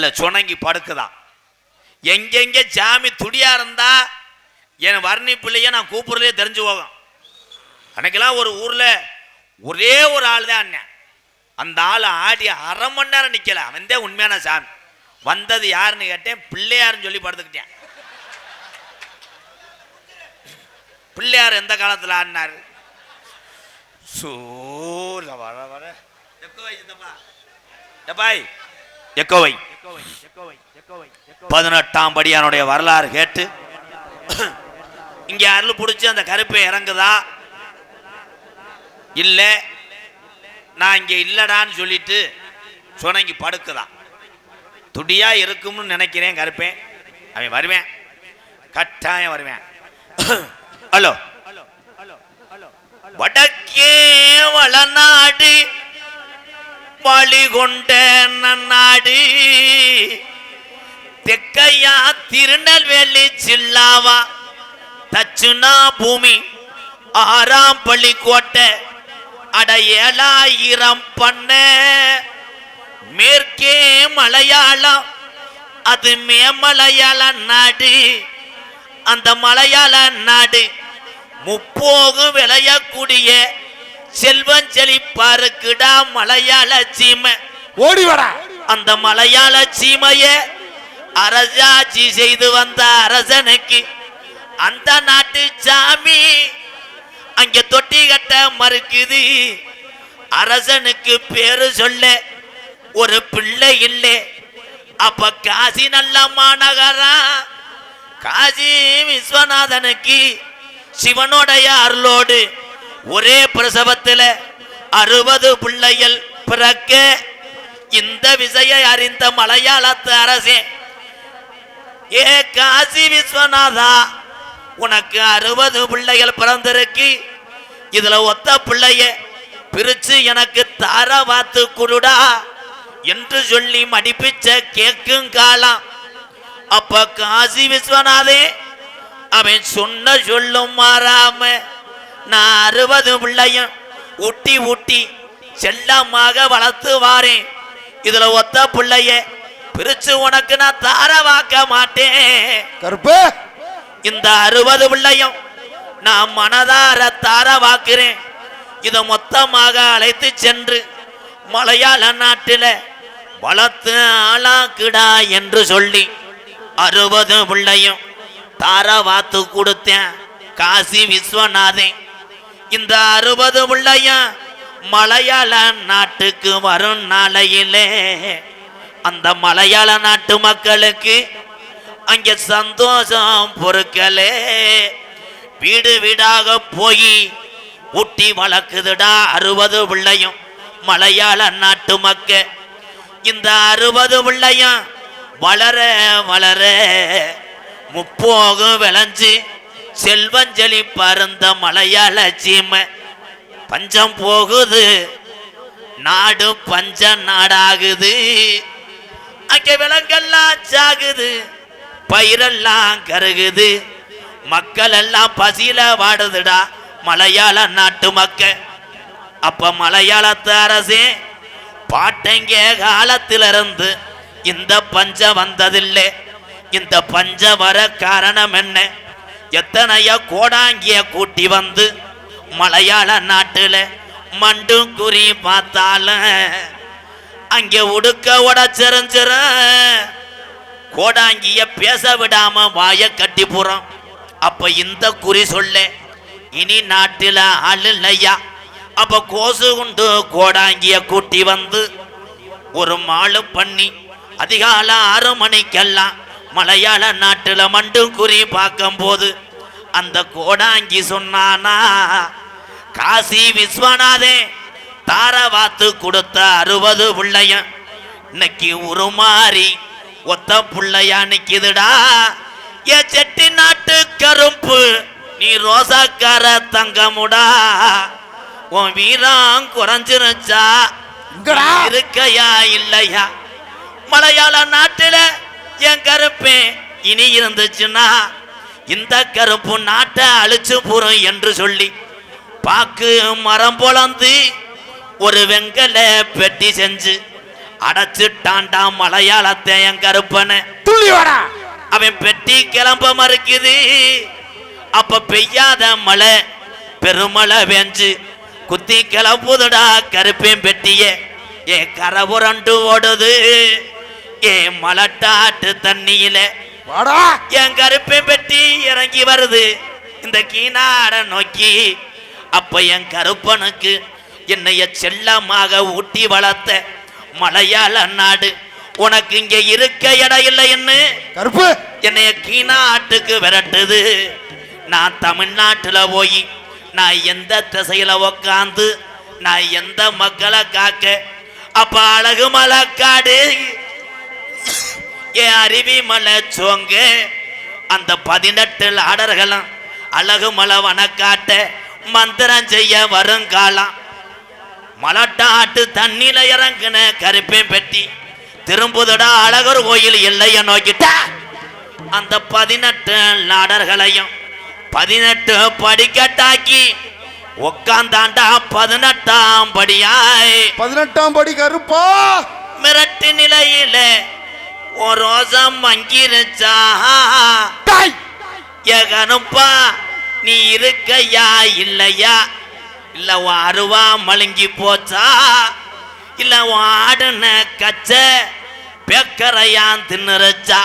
இல்லை சுணங்கி படுக்குதான் எங்கெங்க சாமி துடியா இருந்தா என் வர்ணி பிள்ளைய நான் கூப்பிடுறதே தெரிஞ்சு போகும். அன்னைக்கெல்லாம் ஒரு ஊரில் ஒரே ஒரு ஆள் தான் அண்ணன். அந்த ஆள் ஆடி அரை மணி நேரம் நிற்கல அவன் தான் உண்மையான சாமி. வந்தது யாருன்னு கேட்டேன். பிள்ளையாருன்னு சொல்லி படுத்துக்கிட்டேன். பிள்ளையார் எந்த காலத்தில் ஆடினார்? சூர வர வர. எப்போ எப்பாய் எக்கோவை. பதினெட்டாம் படியானுடைய வரலாறு கேட்டு இங்க அருள் பிடிச்சி அந்த கருப்பை இறங்குதா? இல்ல. நான் இங்க இல்லடான்னு சொல்லிட்டு சுணங்கி படுக்குதா? துடியா இருக்கும்னு நினைக்கிறேன் கருப்பேன் அவன் வருவேன். கட்டாயம் வருவேன். ஹலோ. வடக்கே வளநாடு வழி கொண்ட நன்னாடு. தெக்கையா திருநெல்வேலி சில்லாவா தச்சுனா பூமி ஆறாம் பள்ளி கோட்டை அட ஏழாயிரம் பண்ண. மேற்கே மலையாளம் அது மே மலையாள நாடு. அந்த மலையாள நாடு முப்போகு விளையக்கூடிய செல்வம் செழிப்பாருக்குடா மலையாள சீமை. ஓடி வாடா. அந்த மலையாள சீமைய அரசாட்சி செய்து வந்த அரசனுக்கு அந்த நாட்டு சாமி அங்க தொட்டி கட்ட மறுக்குது. அரசனுக்கு பேரு சொல்ல ஒரு பிள்ளை இல்லை. அப்ப காசி நல்ல மாநகரா? காசி விஸ்வநாதனுக்கு சிவனுடைய அருளோடு ஒரே பிரசவத்தில் அறுபது பிள்ளைகள் பிறக்க இந்த விசையை அறிந்த மலையாளத்து அரசே ஏ காசி விஸ்வநாதா உனக்கு அறுபது பிள்ளைகள் பிறந்திருக்கு. இதுல ஒத்த பிள்ளைய பிரிச்சு எனக்கு தார வாத்து குடுடா என்று சொல்லி மடிப்பிச்ச கேக்கும் காலம். அப்ப காசி விஸ்வநாதே அவன் சொன்ன சொல்லும் மாறாம நான் அறுபது பிள்ளையும் ஊட்டி ஊட்டி செல்லமாக வளர்த்து வாரேன் இதுல ஒத்த பிள்ளைய பிரிச்சு உனக்கு நான் தார வாக்க மாட்டேன். கருப்பு. இந்த அறுபது பிள்ளையும் நான் மனதார தார வாக்குறேன் இதை மொத்தமாக அழைத்து சென்று மலையாள நாட்டில வளர்த்து ஆளாக்குடா என்று சொல்லி அறுபது பிள்ளையும் தார வாத்து கொடுத்தேன். காசி விஸ்வநாதன் இந்த அறுபது உள்ளைய? மலையாள நாட்டுக்கு வரும் நாளையிலே. அந்த மலையாள நாட்டு மக்களுக்கு அங்கே சந்தோஷம் பொறுக்கலே. வீடு வீடாக போய் ஊட்டி வளர்க்குதுடா அறுபது பிள்ளையும் மலையாள நாட்டு மக்க. இந்த அறுபது பிள்ளையும் வளர வளர. முப்போகம் விளைஞ்சு செல்வஞ்சலி பருந்த மலையாள சீமை. பஞ்சம் போகுது. நாடு பஞ்ச நாடாகுது. அங்கே விலங்கெல்லாம் சாகுது. பயிரெல்லாம் கருகுது. மக்கள் எல்லாம் பசியில வாடுதுடா. மலையாள நாட்டு மக்க அப்ப மலையாளத்து அரசே பாட்டங்க காலத்திலிருந்து இந்த பஞ்சம் வந்ததில்லை. இந்த பஞ்சம் வர காரணம் என்ன? எத்தனைய கோடாங்கிய கூட்டி வந்து மலையாள நாட்டுல மண்டும் குறி பார்த்தாலும் அங்க உடுக்க உடச்சிருஞ்சிரு கோடாங்கிய பேச விடாம வாய கட்டி போறோம். அப்ப இந்த குறி சொல்ல இனி நாட்டில ஆள் இல்லையா? அப்ப கோசு உண்டு கோடாங்கிய கூட்டி வந்து ஒரு மாலு பண்ணி அதிகால ஆறு மணிக்கெல்லாம் மலையாள நாட்டுல மண்டும் குறி பார்க்கும்போது அந்த கோடாங்கி சொன்னானா காசி விஸ்வநாதே தார வாத்து கொடுத்த அறுபது பிள்ளையன் இன்னைக்கு உருமாறி ஒத்த புள்ளையா நிக்குதுடா. ஏ செட்டி நாட்டு கருப்பு நீ ரோசாக்கார தங்கமுடா. உன் வீரம் குறைஞ்சிருச்சா. இருக்கையா இல்லையா? மலையாள நாட்டுல என் கருப்பே இனி இருந்துச்சுன்னா இந்த கருப்பு நாட்டை அழிச்சு போறோம் என்று சொல்லி பாக்கு மரம் பொளந்து ஒரு வெங்கல பெட்டி செஞ்சு அடைச்சிட்டான்டா மலையாளத்தை என் கருப்பனை. அவன் பெட்டி கிளம்ப மறுக்குது. அப்ப பெய்யாத மழை பெருமழை வெஞ்சு குத்தி கிளப்புதுடா கருப்பேன் பெட்டிய. ஏ கரை புரண்டு ஓடுது. ஏ மலட்டாட்டு தண்ணியில வாடா. என் கருப்பேன் பெட்டி இறங்கி வருது. இந்த கீனாட நோக்கி அப்ப என் கருப்பனுக்கு என்னைய செல்லமாக ஊட்டி வளர்த்த மலையாள நாடு உனக்கு இங்க இருக்க இடம் இல்லைன்னு கருப்பு. என்னைய கீநாட்டுக்கு விரட்டுது. நான் தமிழ்நாட்டுல போய் நான் எந்த திசையில உக்காந்து நான் எந்த மக்களை காக்க அப்ப அழகு மலைக்காடு. என் அருவி மலை சோங்க அந்த பதினெட்டு ஆடர்களும் அழகு மலை வனக்காட்ட மந்திரம் செய்ய வருங்காலம். மலட்டாட்டு தண்ணியில இறங்குன கருப்பேன் பெட்டி. திரும்புதடா அழகர் கோயில் எல்லைய நோக்கிட்டா. அந்த பதினெட்டு நாடர்களையும் பதினெட்டு படிக்கட்டாக்கி உக்காந்தாண்டா பதினெட்டாம் படியாய். பதினெட்டாம் படி கருப்பா. மிரட்டு நிலையில ஒரு ரோசம் மங்கிருச்சா டாய் எகனுப்பா நீ இருக்கையா இல்லையா இல்ல உன் அருவா மழுங்கி போச்சா இல்ல உன் ஆடுன கச்ச பேக்கரையான் தின்னுருச்சா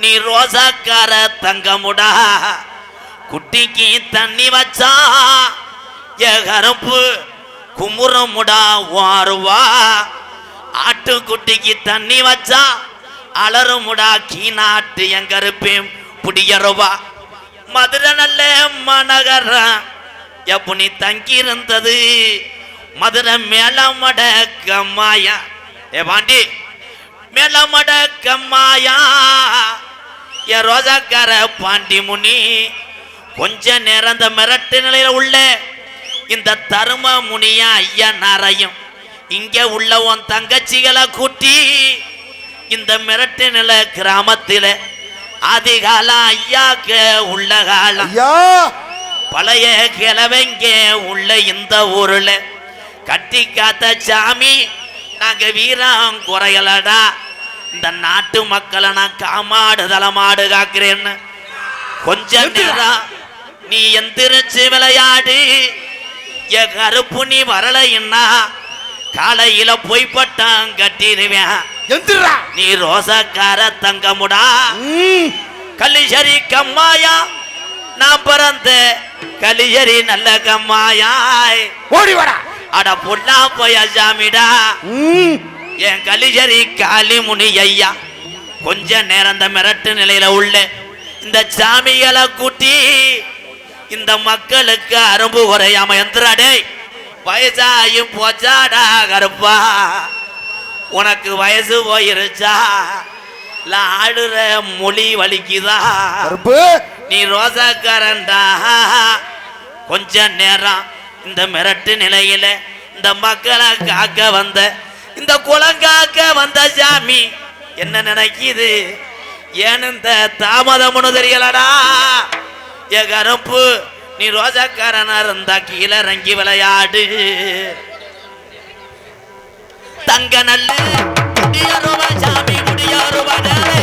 நீ ரோசாக்கார தங்கமுடா குட்டிக்கு தண்ணி வச்சா எ கருப்பு குமுறமுடா உன் அருவா ஆட்டுக்குட்டிக்கு தண்ணி வச்சா அலறுமுடா கீநாட்டு எங்கருப்பேன்? புடியருவா மதுரை நல்ல மாநகரம் எப்ப நீ தங்கி இருந்தது மதுரை மேலமட கம்மாயா ஏ பாண்டி மேலமட கம்மாயா ஏ ரோஜாக்கார பாண்டி முனி கொஞ்ச நேரம் அந்த மிரட்டு நிலையில உள்ள இந்த தரும முனியா ஐயா நாரையும் இங்க உள்ள உன் தங்கச்சிகளை கூட்டி இந்த மிரட்டு நில கிராமத்தில. அதிகாலம் ஐயாக்கு உள்ள காலம். ஐயா! பழைய கிழவங்க உள்ள இந்த ஊர்ல. கட்டி காத்த சாமி நாங்க வீரம் குறையலடா. இந்த நாட்டு மக்களை நான் காமாடு தலமாடு காக்கிறேன்னு. கொஞ்ச நேரம் நீ எந்திரிச்சு விளையாடு. என் கருப்பு நீ வரலைன்னா காலையில போய் பட்டம் கட்டிடுவேன். எந்திரா. நீ ரோசக்கார தங்கமுடா. கலிசரி கம்மாயா. நான் பிறந்த கலிசரி நல்ல கம்மாயாய். ஓடி வாடா. அட பொண்ணா போய சாமிடா ம். என் கலிசரி காளிமுனி ஐயா கொஞ்ச நேரம் இந்த மிரட்டு நிலையில உள்ள இந்த சாமிகளை கூட்டி இந்த மக்களுக்கு அரும்பு குறையாம எந்திராடே வயசாயும் போச்சாடா கருப்பா. உனக்கு வயசு போயிருச்சா? இல்ல ஆடுற மொழி வலிக்குதா? நீ ரோசாக்காரன்டா கொஞ்ச நேரம் இந்த மிரட்டு நிலையில இந்த மக்களை காக்க வந்த இந்த குளங்காக்க வந்த சாமி என்ன நினைக்குது? ஏன் இந்த தாமதம்னு தெரியலடா? எ கருப்பு நீ ரோசாக்காரனா இருந்தா கீழே இறங்கி விளையாடு. தங்க நல்ல முடியாருவா சாமி முடியாருவா சாமி.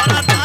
பாராட்ட